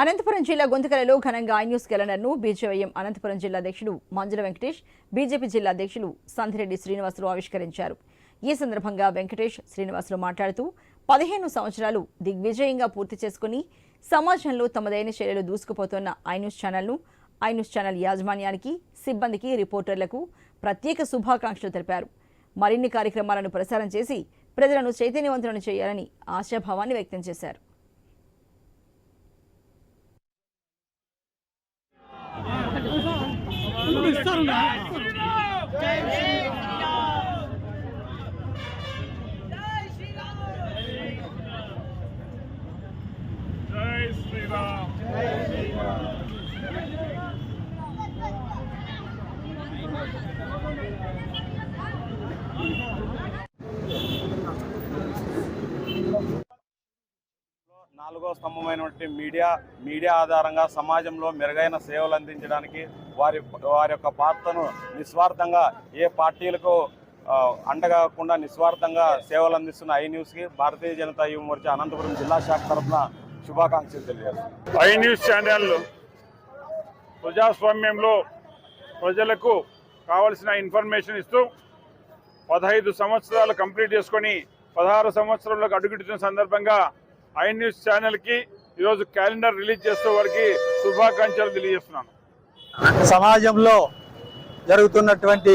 అనంతపురం జిల్లా గొంతుకలలో ఘనంగా ఐ న్యూస్ క్యాలెండర్ను బీజేవైఎం అనంతపురం జిల్లా అధ్యక్షుడు మంజుల వెంకటేష్ బీజేపీ జిల్లా అధ్యక్షులు సంధిరెడ్డి శ్రీనివాసులు ఆవిష్కరించారు. ఈ సందర్భంగా వెంకటేష్ శ్రీనివాసులు మాట్లాడుతూ పదిహేను సంవత్సరాలు దిగ్విజయంగా పూర్తి చేసుకుని సమాజంలో తమదైన శైలిలో దూసుకుపోతున్న ఐ న్యూస్ ఛానల్ను ఐ న్యూస్ ఛానల్ యాజమాన్యానికి సిబ్బందికి రిపోర్టర్లకు ప్రత్యేక శుభాకాంక్షలు తెలిపారు. మరిన్ని కార్యక్రమాలను ప్రసారం చేసి ప్రజలను చైతన్యవంతులను చేయాలని ఆశాభావాన్ని వ్యక్తం చేశారు. జై శ్రీరామ్ నాలుగో స్తంభమైనటువంటి మీడియా మీడియా ఆధారంగా సమాజంలో మెరుగైన సేవలు అందించడానికి వారి వారి యొక్క పాత్రను నిస్వార్థంగా ఏ పార్టీలకు అండగాకుండా నిస్వార్థంగా సేవలు అందిస్తున్న ఐ న్యూస్కి భారతీయ జనతా యువ మోర్చా అనంతపురం జిల్లా శాఖ తరఫున శుభాకాంక్షలు తెలియజేస్తున్నాను. ఐ న్యూస్ ఛానల్ ప్రజాస్వామ్యంలో ప్రజలకు కావలసిన ఇన్ఫర్మేషన్ ఇస్తూ పదహైదు సంవత్సరాలు కంప్లీట్ చేసుకొని పదహారు సంవత్సరంలోకి అడుగుతున్న సందర్భంగా ఐ న్యూస్ ఛానల్కి ఈరోజు క్యాలెండర్ రిలీజ్ చేస్తూ వారికి శుభాకాంక్షలు తెలియజేస్తున్నాను. సమాజంలో జరుగుతున్నటువంటి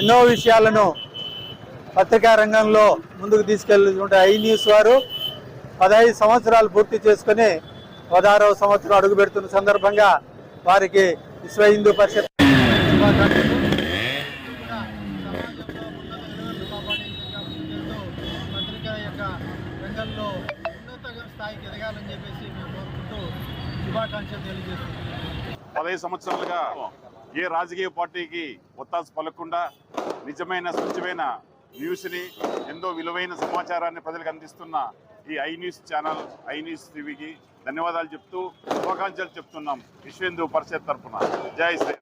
ఎన్నో విషయాలను పత్రికా రంగంలో ముందుకు తీసుకెళ్తున్న ఐ న్యూస్ వారు పదహైదు సంవత్సరాలు పూర్తి చేసుకుని పదహారవ సంవత్సరం అడుగు పెడుతున్న సందర్భంగా వారికి విశ్వ హిందూ పరిషత్ రంగంలో స్థాయికి ఎదగాలని చెప్పేసి మేము కోరుకుంటూ శుభాకాంక్షలు తెలియజేస్తున్నాం. పదహైదు సంవత్సరాలుగా ఏ రాజకీయ పార్టీకి ఒత్తాసు పలకుండా నిజమైన స్వచ్ఛమైన న్యూస్ని ఎంతో విలువైన సమాచారాన్ని ప్రజలకు అందిస్తున్న ఈ I news channel I news టీవీకి ధన్యవాదాలు చెప్తూ శుభాకాంక్షలు చెప్తున్నాం. విశ్వేందు పరిషత్ తరఫున. జై శ్రీ